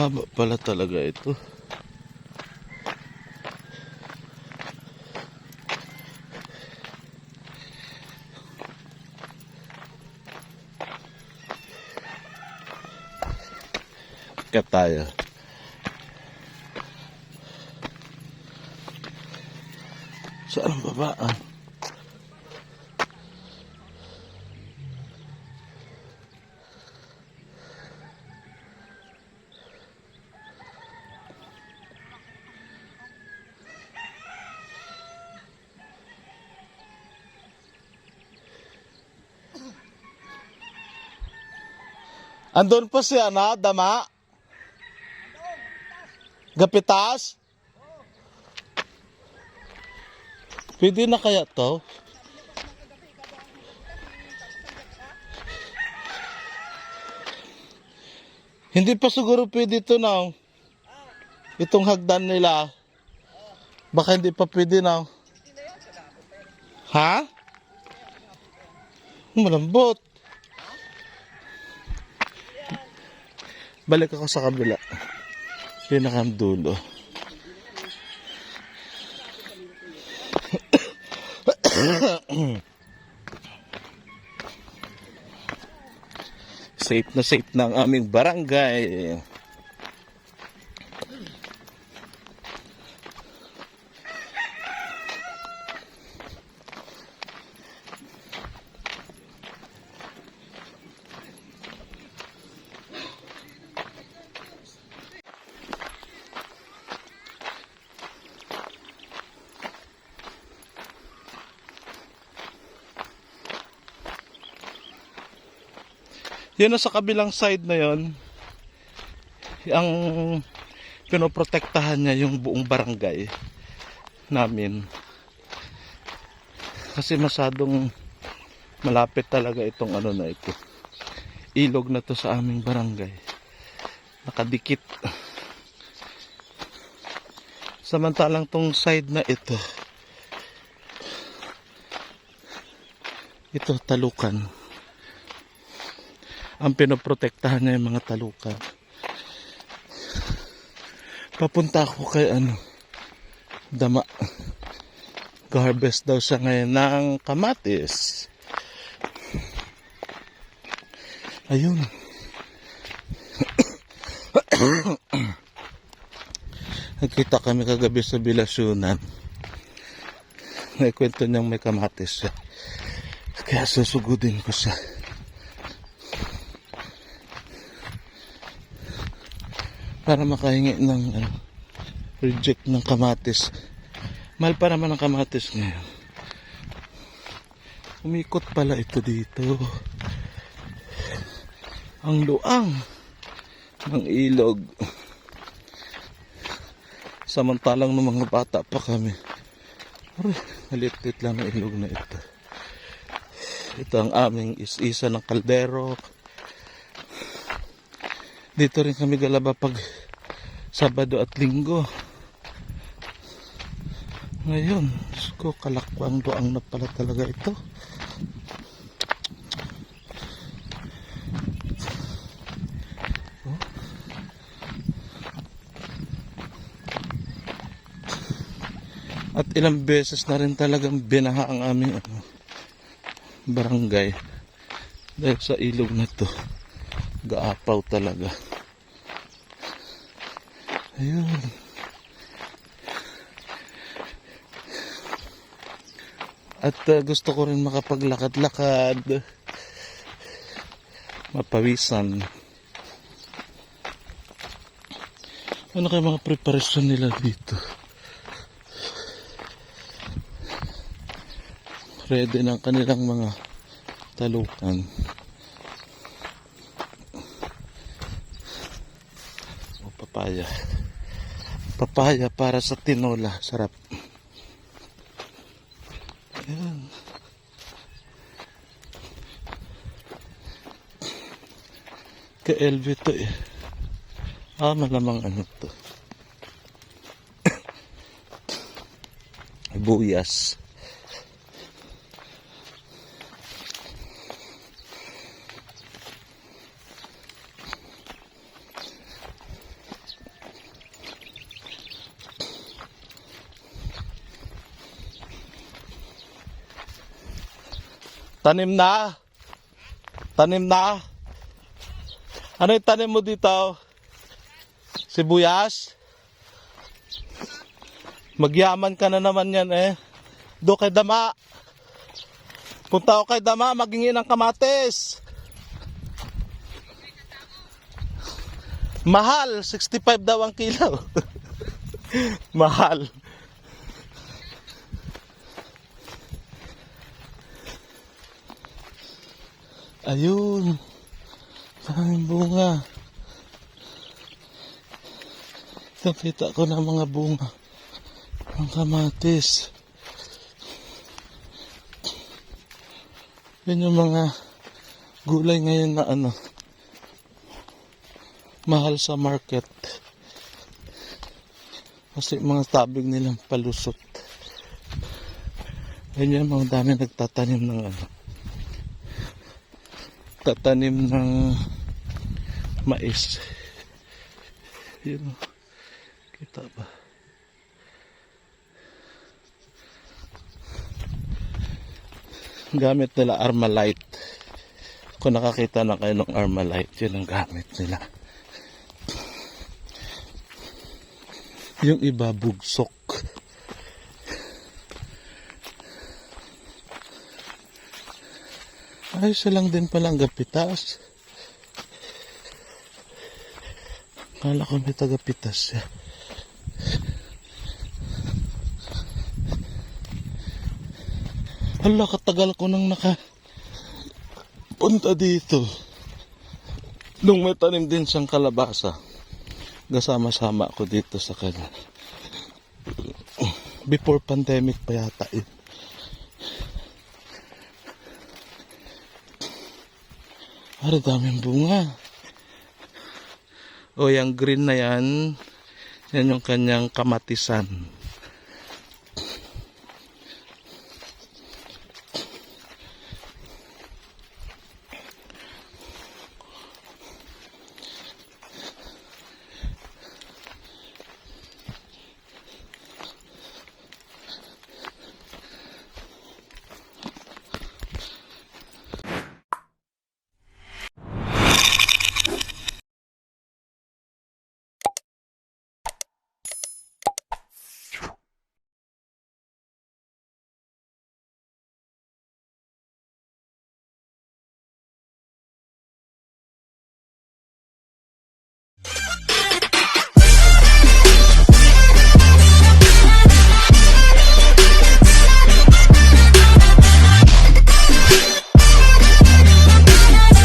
Haba pala talaga ito. Kat tayo. Saan ang babaan? Andun pa si Ana, Dama? Gapitas? Pwede na kaya to? Hindi pa siguro pwede to na. Itong hagdan nila. Baka hindi pa pwede na. Ha? Malambot. Balik ako sa kabila. Pinakang dulo. safe na safe ang aming barangay. Yun sa kabilang side na yon ang pinoprotektahan niya yung buong barangay namin. Kasi masadong malapit talaga itong ano na ito. Ilog na to sa aming barangay. Nakadikit. Samantalang tong side na ito. Ito talukan ang pinoprotektahan niya yung mga talukan. Papunta ako kay ano, dama. Ga-harvest daw siya ngayon ng kamatis. Ayun. Nagkita kami kagabi sa Bilasyunan. May kwento niyang may kamatis siya. Kaya susugudin ko siya. Para makahingi ng ano, reject ng kamatis. Mahal pa naman ang kamatis ngayon. Umikot pala ito dito. Ang luang ng ilog. Samantalang ng mga bata pa kami. Aray, maliit lang ang ilog na ito. Ito ang aming is-isa ng kaldero. Dito rin kami galaba pag Sabado at Linggo. Ngayon, ko, kalakwang doang na pala talaga ito. At ilang beses na rin talagang binaha ang aming ano, barangay dahil sa ilog na to gaapaw talaga ayun. At uh, gusto ko rin makapaglakad-lakad. Mapawisan. Ano kayo mga preparasyon nila dito? Ready ng kanilang mga talukan. O papaya papaya para sa tinola. Sarap. Ayan. ka LV to eh. Ah malamang ano to. Buyas Tanim na. Tanim na. Ano yung tanim mo dito? Sibuyas? Magyaman ka na naman yan eh. Do kay Dama. Punta ako kay Dama, magingin ng kamatis. Mahal, 65 daw ang kilo. Mahal. Ayun. Maraming bunga. Ito, kita ko na mga bunga. Ang kamatis. Yan yung mga gulay ngayon na ano. Mahal sa market. Kasi mga tabig nilang palusot. Yan yung mga dami nagtatanim ng ano. Tatanim ng mais. Yun. o. Kita ba? Gamit nila Armalite. Kung nakakita na kayo ng Armalite, yun ang gamit nila. Yung iba bugsok. Ayos lang din palang gapitas. Kala ko may tagapitas siya. Hala, katagal ko nang naka punta dito. Nung may tanim din siyang kalabasa. Kasama-sama ako dito sa kanya. Before pandemic pa yata yun. Ari daming bunga. O yung green na yan, yan yung kanyang kamatisan.